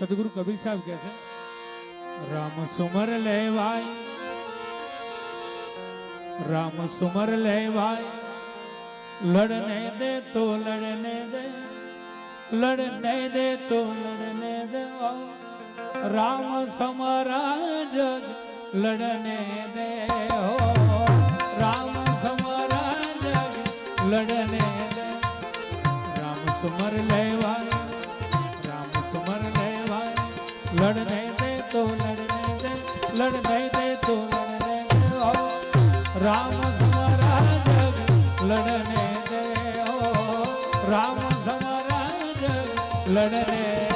સદગુરુ કબીર સાહેબ કહે છે, રામ સુમર લેવાય, રામ સુમર લેવાય, લડને દે તો લડને દે લડને દે તો લડને દે, રામ સમર જગ લડને દે હો રામ સમર જગ લડને દે, રામ સુમર લેવાય. લડને દે તો લડને દે લડને દે તો લડને દે ઓ રામ સમરા જગ લડને દે ઓ રામ સમરા જગ લડને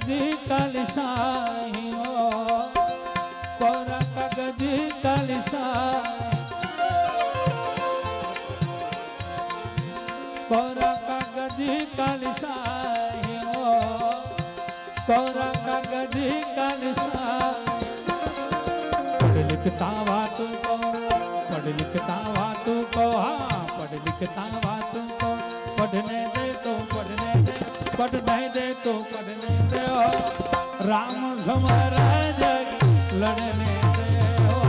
કગજ કલસાયો કોરા કગજ કલસાય કોરા કગજ કલસાયો કોરા કગજ કલસાય પઢ લિખતા વાતો કો પઢ લિખતા વાતો કો હા, પઢ લિખતા વાતો કો પઢને દે તો पढ़ने दे दे तो पढ़ने दे हो। राम लड़ने दे हो।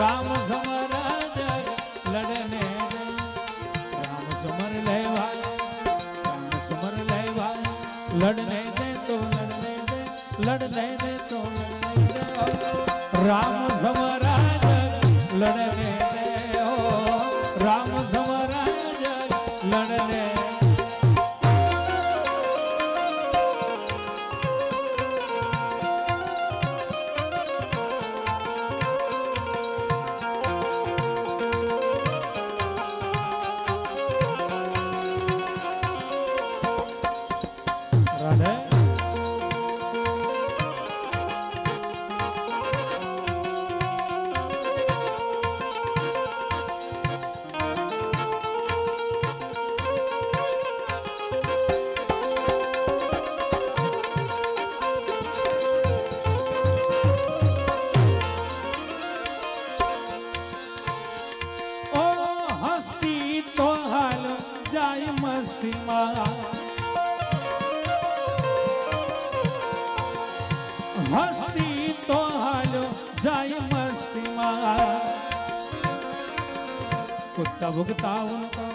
राम लड़ने दे। राम समर ले राम समर ले लड़ने दे तो लड़ने दे लड़ने दे तो लड़ने दे राम समरा जग लड़ने હસ્તી તો હાલ જાય મસ્તીમાં कुत्ता भुगता उनको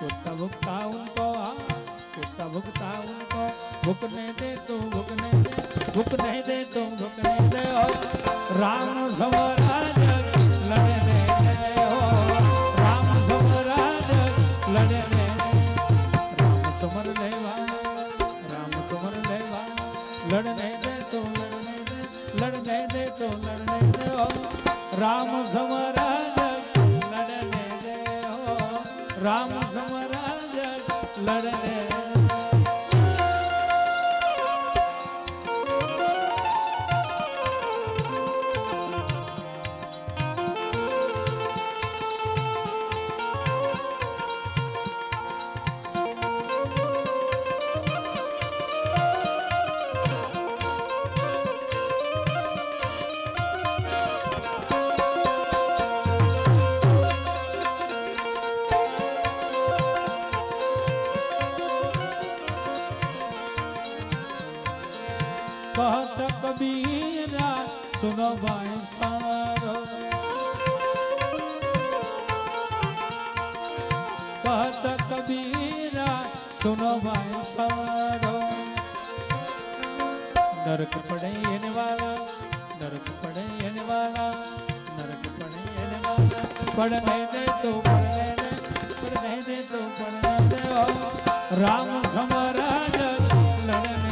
कुत्ता भुगता उनको हाँ, कुत्ता भुगता उनको भुगने दे तो भुगने दे भुगने दे तो भुगने दे हो राम समरा जग लड़ने दे हो राम समरा जग लड़ने રામ સમરા લડને કહત કબીરા સુનો ભાઈ સારો. કહત કબીરા સુનો ભાઈ સારો. નરક પડે એને વાલા, નરક પડે એને વાલા, નરક પડે એને વાલા. પડને દે તો પડને દે પડને દે તો પડને દે રામ સમરાજ લડને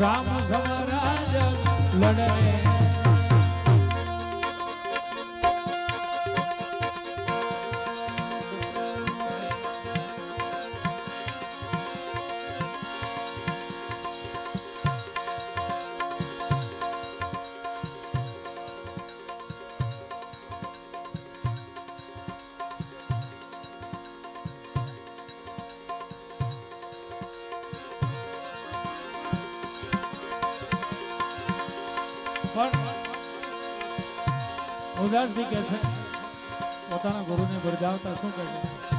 રામ સમરાજ લડને પણ ઉદાસજી કે છે પોતાના ગુરુને બિરદાવતા શું કહે છે?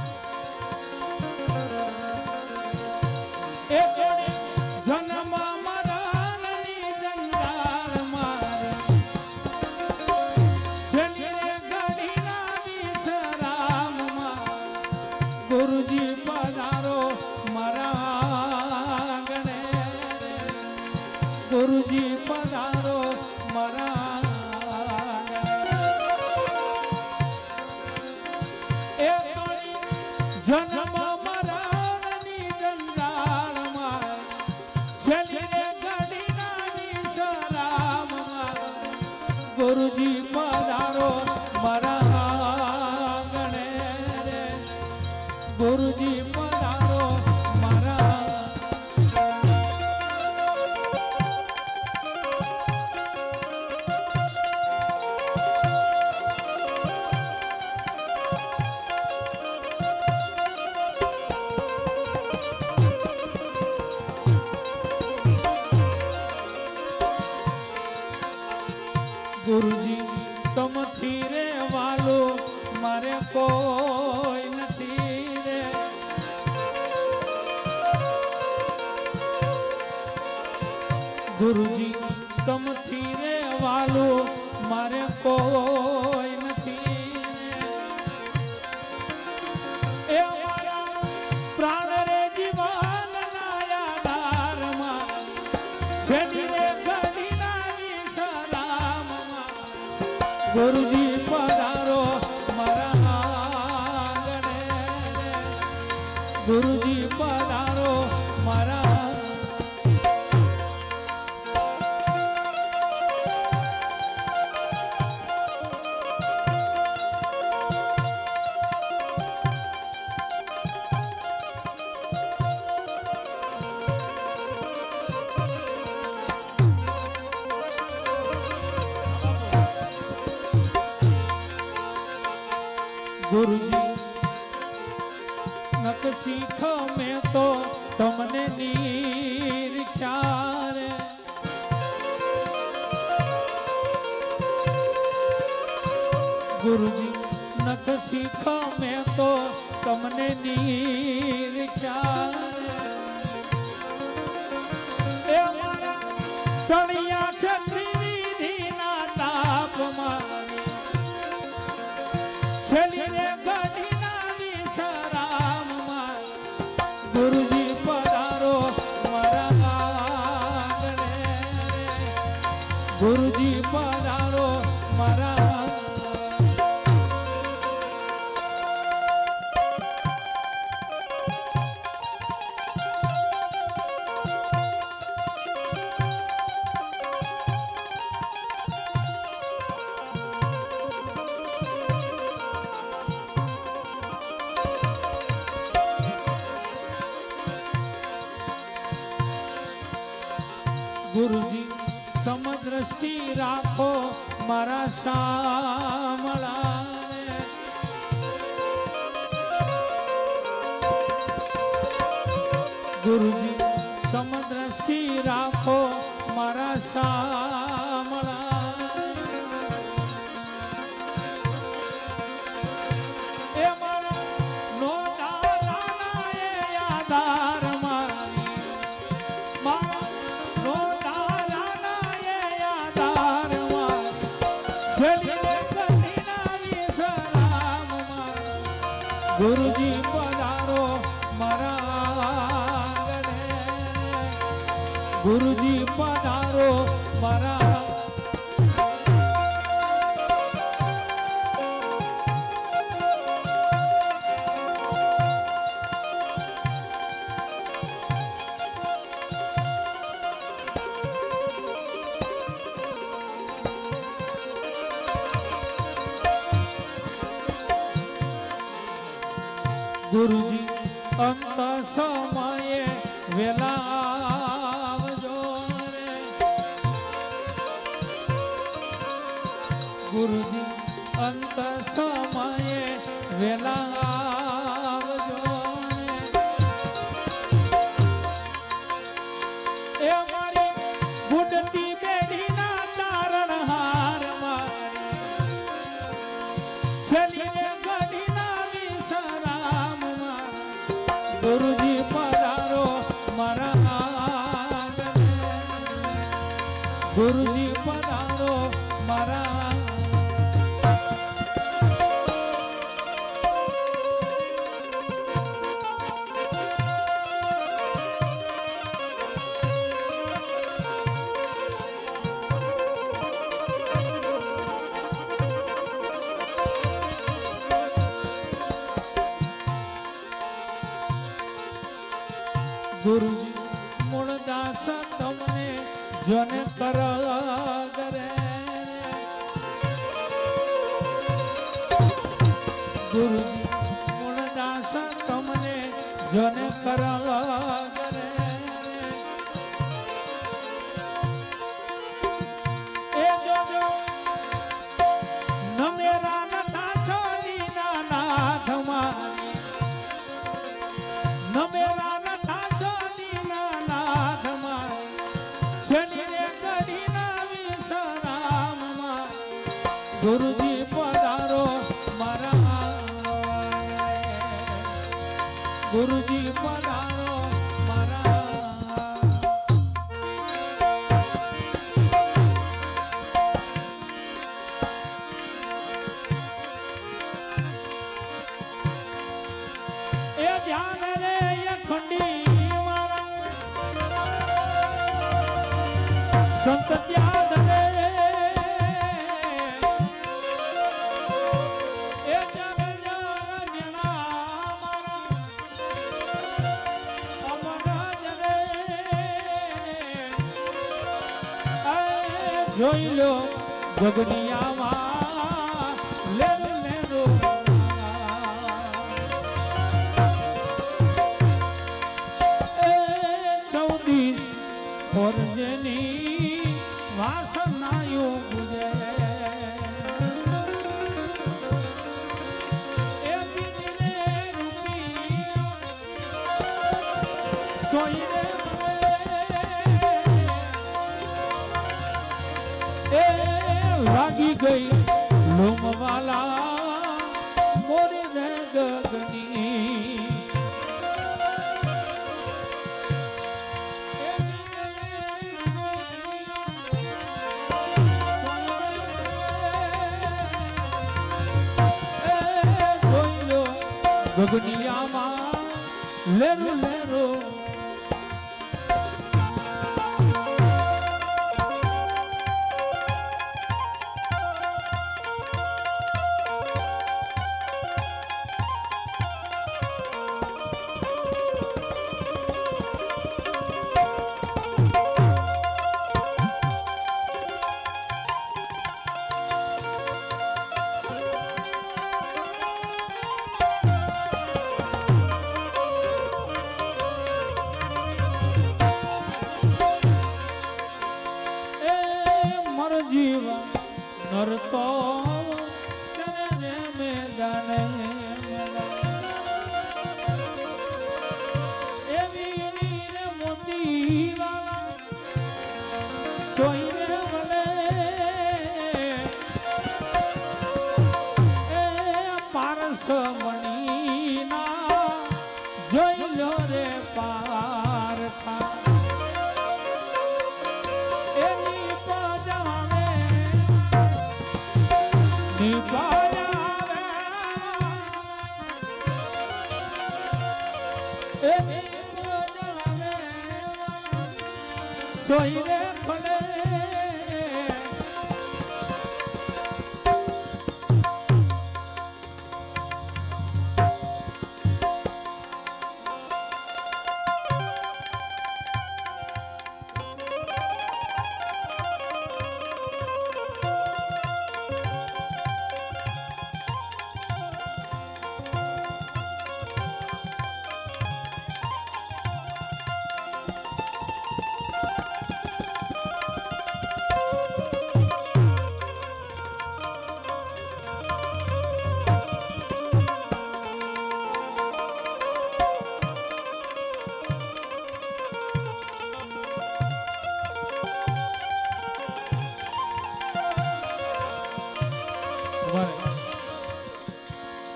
ગુરુજી, તમથી રે વાલો, મારે કોઈ નથી. રે એ પ્રાણ રે જીવન આધારમાં છેલ્લે ઘડીના વિશ્રામમાં ગુરુજી ગુરુજી નક શીખો મેં તો તમને નીર રે ગુરુજી, નક શીખો મેં તો તમને નિરખ્યા ગુરુજી સમદ્રષ્ટિ રાખો મારા શામળા ગુરુજી ગુરુજી પધારો મારા ગુરુજી પધારો મારા ગુરુજી અંત સમયે વેલા આવજો રે. ગુરુજી અંત સમયે વેલા ગુરુજી પધારો મારા ગુરુજી જન કરા ગુરુજી પધારો મારા ગુરુજી પધારો. જોઈ લો જગનિયામાં લેર લેરો એ ચૌદીસ ફોરજની વાસનાયો લાગી ગઈ. લોમવાલા મોરે ગગની ગગનિયામાં લેરો લેરો.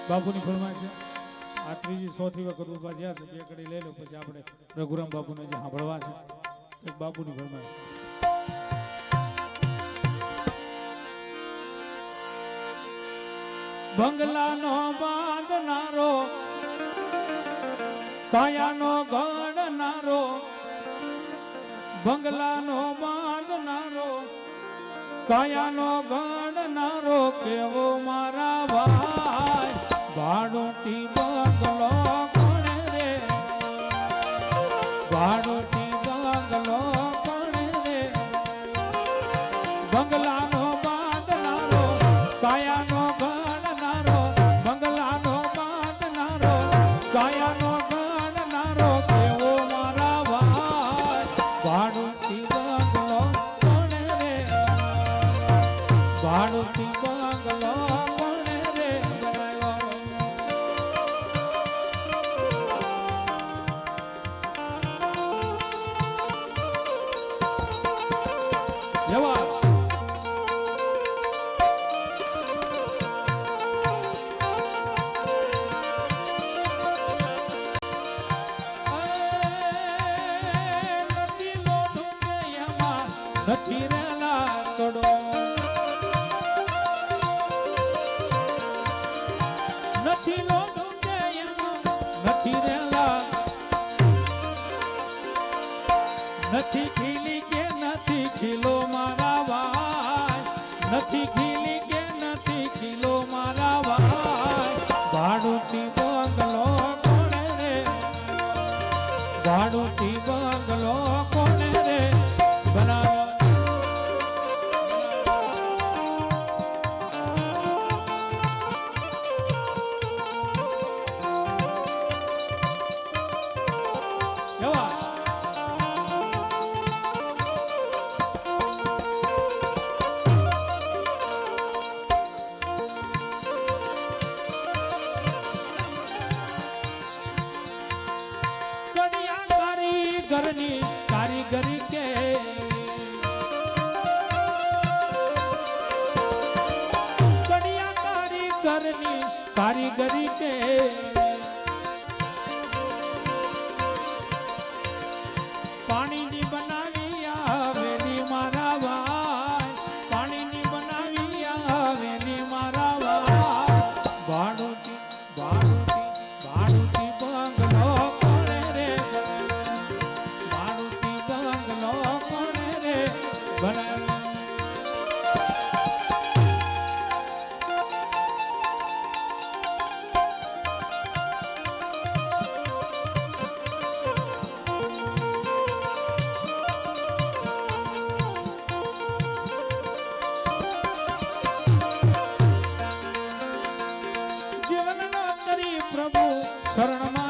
બાપુની ફરમાય છે. આ ત્રીજી સોથી વખત ઊભા થયા છે. બે કડી લઈ લો, પછી આપણે રઘુરામ બાપુને જે સાંભળવા છે બાપુની ફરમાય બંગલાનો બાંધનારો કાયાનો ગણનારો બંગલાનો બાંધનારો કાયાનો ગણનારો કેવો મારા ભાડુટી બંગલો કોણ રે? ભાડુટી ભાડું તારની કારીગરી કે શરણમાં